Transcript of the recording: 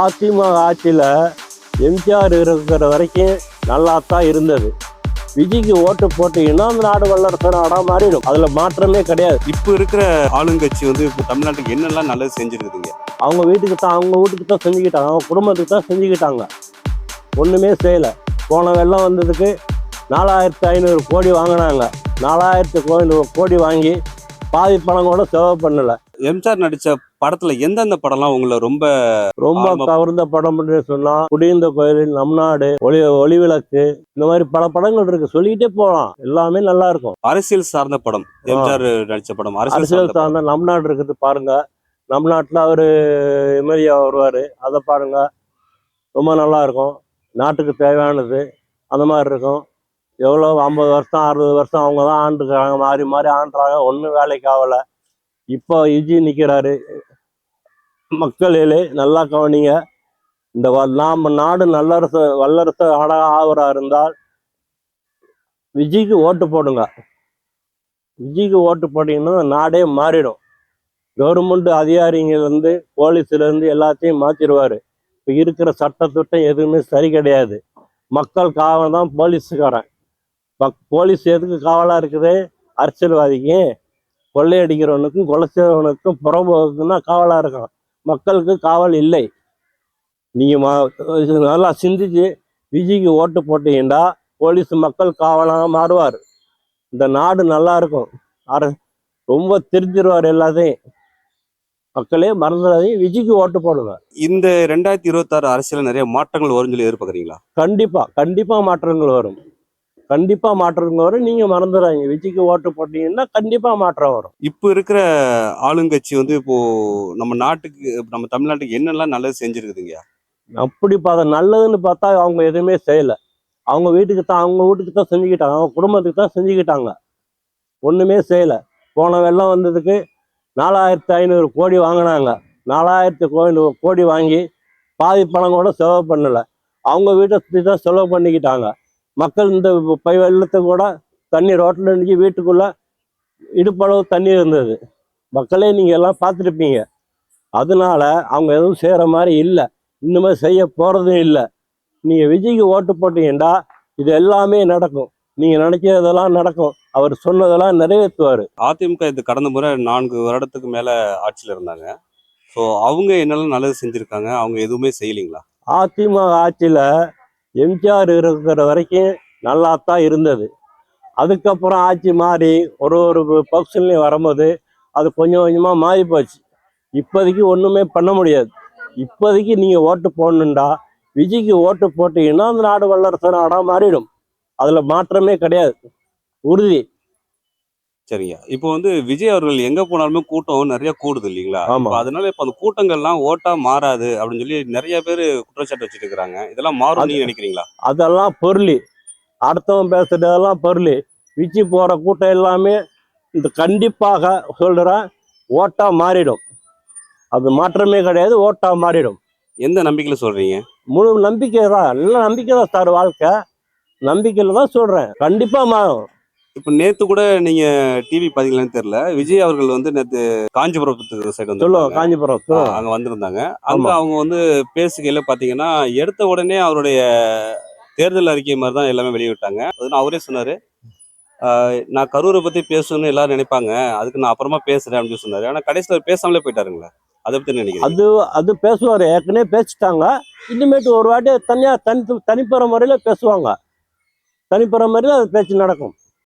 அதிமுக ஆட்சியில் எம்ஜிஆர் இருக்கிற வரைக்கும் நல்லா தான் இருந்தது. விஜய்க்கு ஓட்டு போட்டீங்கன்னா அந்த நாடு வல்லரசு நாடாக மாறிடும். அதில் மாற்றமே கிடையாது. இப்போ இருக்கிற ஆளுங்கட்சி வந்து இப்போ தமிழ்நாட்டுக்கு என்னெல்லாம் நல்லது செஞ்சிருக்குதுங்க? அவங்க வீட்டுக்கு தான் அவங்க வீட்டுக்கு தான் செஞ்சுக்கிட்டாங்க. அவங்க குடும்பத்துக்கு தான் செஞ்சுக்கிட்டாங்க. ஒன்றுமே செய்யலை. போன வெள்ளம் வந்ததுக்கு நாலாயிரத்து ஐநூறு கோடி வாங்கினாங்க. நாலாயிரத்து கோடி கோடி வாங்கி பாதி பணம் கூட செலவு பண்ணலை. எம்ஜிஆர் நடிச்ச படத்துல எந்தெந்த படம்லாம் உங்களை ரொம்ப ரொம்ப. கவர்ந்த படம் சொன்னா குடியிருந்த கோயில் நம் நாடு ஒளி ஒளிவிளக்கு இந்த மாதிரி பல படங்கள் இருக்கு. சொல்லிக்கிட்டே போகலாம். எல்லாமே நல்லா இருக்கும். அரசியல் சார்ந்த படம் எம்ஜிஆர் நடிச்ச படம் அரசியல் சார்ந்த நம் நாடு இருக்குது பாருங்க. நம் நாட்டில் அவரு எம்எல்ஏ வருவார். அதை பாருங்க. ரொம்ப நல்லா இருக்கும். நாட்டுக்கு தேவையானது அந்த மாதிரி இருக்கும். எவ்வளோ ஐம்பது வருஷம் அறுபது வருஷம் அவங்க தான் ஆண்டுக்கிறாங்க. மாறி மாறி ஆண்டுறாங்க. ஒன்றும் வேலைக்கு ஆகலை. இப்போ விஜி நிற்கிறாரு மக்களிலே நல்லா கவனிங்க. இந்த வ- நாம் நாடு நல்லரசு வல்லரசு நாடாக ஆவரா இருந்தால் விஜய்க்கு ஓட்டு போடுங்க. விஜய்க்கு ஓட்டு போட்டீங்கன்னா நாடே மாறிடும். கவர்மெண்ட் அதிகாரிங்கலேருந்து போலீஸ்லேருந்து எல்லாத்தையும் மாற்றிடுவார் இப்போ இருக்கிற சட்டத்திட்டம் எதுவுமே சரி கிடையாது. மக்கள் காவல் தான் போலீஸுக்காரன் போலீஸ் எதுக்கு காவலாக இருக்குது? அரசியல்வாதிக்கு. கொள்ளையடிக்கிறவனுக்கும் கொலை செய்கிறவனுக்கும் புறம்போக்குக்கும் தான் காவலாக இருக்கான் மக்களுக்கு காவல் இல்லை. நீங்கள் நல்லா சிந்திச்சு விஜய்க்கு ஓட்டு போட்டீங்கன்னா போலீஸ் மக்கள் காவலாக மாறுவார். இந்த நாடு நல்லா இருக்கும். அர ரொம்ப திருத்திடுவார் எல்லாத்தையும். மக்களே மறந்துடாதீங்க. விஜய்க்கு ஓட்டு போடுங்க. இந்த ரெண்டாயிரத்தி இருபத்தாறு அரசியல் நிறைய மாற்றங்கள் வரும்னு சொல்லி எதிர்பார்க்குறீங்களா? கண்டிப்பா கண்டிப்பா மாற்றங்கள் வரும். கண்டிப்பா மாற்றங்கள் வரும். நீங்க மறந்துடாதீங்க விஜய்க்கு ஓட்டு போட்டீங்கன்னா கண்டிப்பா மாற்றம் வரும். இப்போ இருக்கிற ஆளுங்கட்சி வந்து இப்போ நம்ம நாட்டுக்கு நம்ம தமிழ்நாட்டுக்கு என்னெல்லாம் நல்லது செஞ்சிருக்குதுங்க? அப்படி பார்த்தா நல்லதுன்னு பார்த்தா அவங்க எதுவுமே செய்யல. அவங்க வீட்டுக்கு தான் அவங்க வீட்டுக்கு தான் செஞ்சுக்கிட்டாங்க. அவங்க குடும்பத்துக்கு தான் செஞ்சுக்கிட்டாங்க. ஒண்ணுமே செய்யல. போன வெள்ளம் வந்ததுக்கு நாலாயிரத்து ஐநூறு கோடி வாங்கினாங்க. நாலாயிரத்து கோடி கோடி வாங்கி பாதி பணம் கூட செலவு பண்ணல. அவங்க வீட்டை சுற்றி தான் செலவு பண்ணிக்கிட்டாங்க. மக்கள் இந்த பை வெள்ளத்தை கூட தண்ணி ரோட்டில் நின்று வீட்டுக்குள்ள இடுப்பளவு தண்ணி இருந்தது. மக்களே நீங்கள் எல்லாம் பார்த்துருப்பீங்க. அதனால அவங்க எதுவும் செய்கிற மாதிரி இல்லை. இன்னுமே செய்ய போகிறதும் இல்லை. நீங்கள் விஜய்க்கு ஓட்டு போட்டீங்கன்னா இது எல்லாமே நடக்கும். நீங்கள் நினைக்கிறதெல்லாம் நடக்கும். அவர் சொன்னதெல்லாம் நிறைவேற்றுவார். அதிமுக இது கடந்த முறை நான்கு வருடத்துக்கு மேல ஆட்சியில் இருந்தாங்க. ஸோ அவங்க என்னெல்லாம் நல்லது செஞ்சிருக்காங்க? அவங்க எதுவுமே செய்யலைங்களா? அதிமுக ஆட்சியில் எம்ஜிஆர் இருக்கிற வரைக்கும் நல்லா தான் இருந்தது. அதுக்கப்புறம் ஆட்சி மாறி ஒரு ஒரு ஃபங்க்ஷன்லையும் வரும்போது அது கொஞ்சம் கொஞ்சமாக மாறி போச்சு இப்போதைக்கு ஒன்றுமே பண்ண முடியாது. இப்போதைக்கு நீங்கள் ஓட்டு போடணுண்டா விஜய்க்கு ஓட்டு போட்டீங்கன்னா அந்த நாடு வல்லரசு நாடாக மாறிடும். அதில் மாற்றமே கிடையாது. உறுதி. சரிங்க இப்போ வந்து விஜய் அவர்கள் எங்க போனாலுமே கூட்டம் நிறைய கூடுது இல்லைங்களா? ஆமா. அதனால இப்ப அந்த கூட்டங்கள்லாம் ஓட்டா மாறாது அப்படின்னு சொல்லி நிறைய பேர் குற்றச்சாட்டு வச்சுட்டு இருக்காங்க இதெல்லாம் மாறும் நீங்க நினைக்கிறீங்களா? அதெல்லாம் பொருளி. அடுத்தவன் பேசுறதெல்லாம் பொருளி. விச்சி போகிற கூட்டம் எல்லாமே இந்த கண்டிப்பாக சொல்கிறேன் ஓட்டா மாறிடும். அது மாற்றமே கிடையாது ஓட்டா மாறிடும். எந்த நம்பிக்கையில சொல்றீங்க? முழு நம்பிக்கை தான் நல்ல நம்பிக்கை தான் சார் வாழ்க்கை. நம்பிக்கையில் தான் சொல்கிறேன் கண்டிப்பாக மாறும். இப்ப நேத்து கூட நீங்க டிவி பாத்தீங்களான்னு தெரியல. விஜய் அவர்கள் வந்து நேத்து காஞ்சிபுரத்துக்கு சைடு வந்து காஞ்சிபுரம். அங்க வந்திருந்தாங்க. அங்க. அவங்க வந்து பேசுகையில பாத்தீங்கன்னா எடுத்த உடனே அவருடைய தேர்தல் அறிக்கை மாதிரி தான் எல்லாமே வெளியிட்டாங்க. அவரே சொன்னாரு. நான் கரூரை பத்தி பேசணும்னு எல்லாரும் நினைப்பாங்க. அதுக்கு நான் அப்புறமா பேசுறேன் அப்படின்னு சொன்னாரு. ஆனா கடைசியில் பேசாமலே போயிட்டாருங்களா. அதை பத்தி என்ன நினைக்கிறீங்க? அது அது பேசுவார். ஏற்கனவே பேசிட்டாங்க. இனிமேட்டு ஒரு வாட்டி தனியாக தனி தனிப்பெற முறையில் பேசுவாங்க. தனிப்பெற முறையில் அது பேச்சு நடக்கும்.